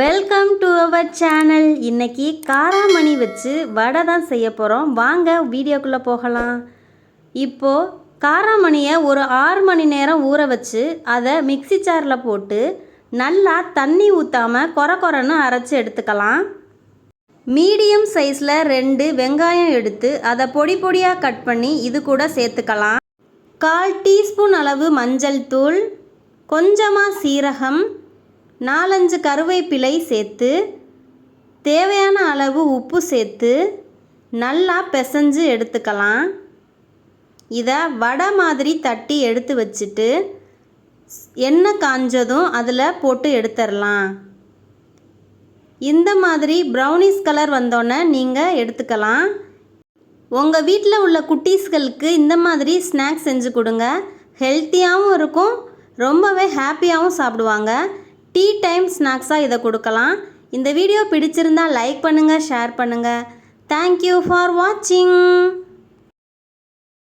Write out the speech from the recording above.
Welcome to our channel இன்னைக்கு காராமணி வச்சு வடை தான் செய்ய போகிறோம் வாங்க வீடியோக்குள்ளே போகலாம். இப்போது காராமணியை ஒரு ஆறு மணி நேரம் ஊற வச்சு அதை மிக்ஸி ஜாரில் போட்டு நல்லா தண்ணி ஊற்றாமல் கொர கொரன்னு அரைச்சி எடுத்துக்கலாம். மீடியம் சைஸில் ரெண்டு வெங்காயம் எடுத்து அதை பொடி பொடியாக கட் பண்ணி இது கூட சேர்த்துக்கலாம். கால் டீஸ்பூன் அளவு மஞ்சள் தூள் கொஞ்சமாக சீரகம் நாலஞ்சு கருவேப்பிலை சேர்த்து தேவையான அளவு உப்பு சேர்த்து நல்லா பிசைஞ்சு எடுத்துக்கலாம். இதை வடை மாதிரி தட்டி எடுத்து வச்சுட்டு எண்ணெய் காஞ்சதும் அதில் போட்டு எடுத்துடலாம். இந்த மாதிரி ப்ரௌனிஸ் கலர் வந்தோடனே நீங்கள் எடுத்துக்கலாம். உங்கள் வீட்டில் உள்ள குட்டீஸ்களுக்கு இந்த மாதிரி ஸ்நாக்ஸ் செஞ்சு கொடுங்க. ஹெல்த்தியாகவும் இருக்கும் ரொம்பவே ஹாப்பியாகவும் சாப்பிடுவாங்க. டீ டைம் ஸ்நாக்ஸாக இதை கொடுக்கலாம். இந்த வீடியோ பிடிச்சிருந்தா லைக் பண்ணுங்கள் ஷேர் பண்ணுங்கள் தேங்க்யூ ஃபார் வாட்சிங்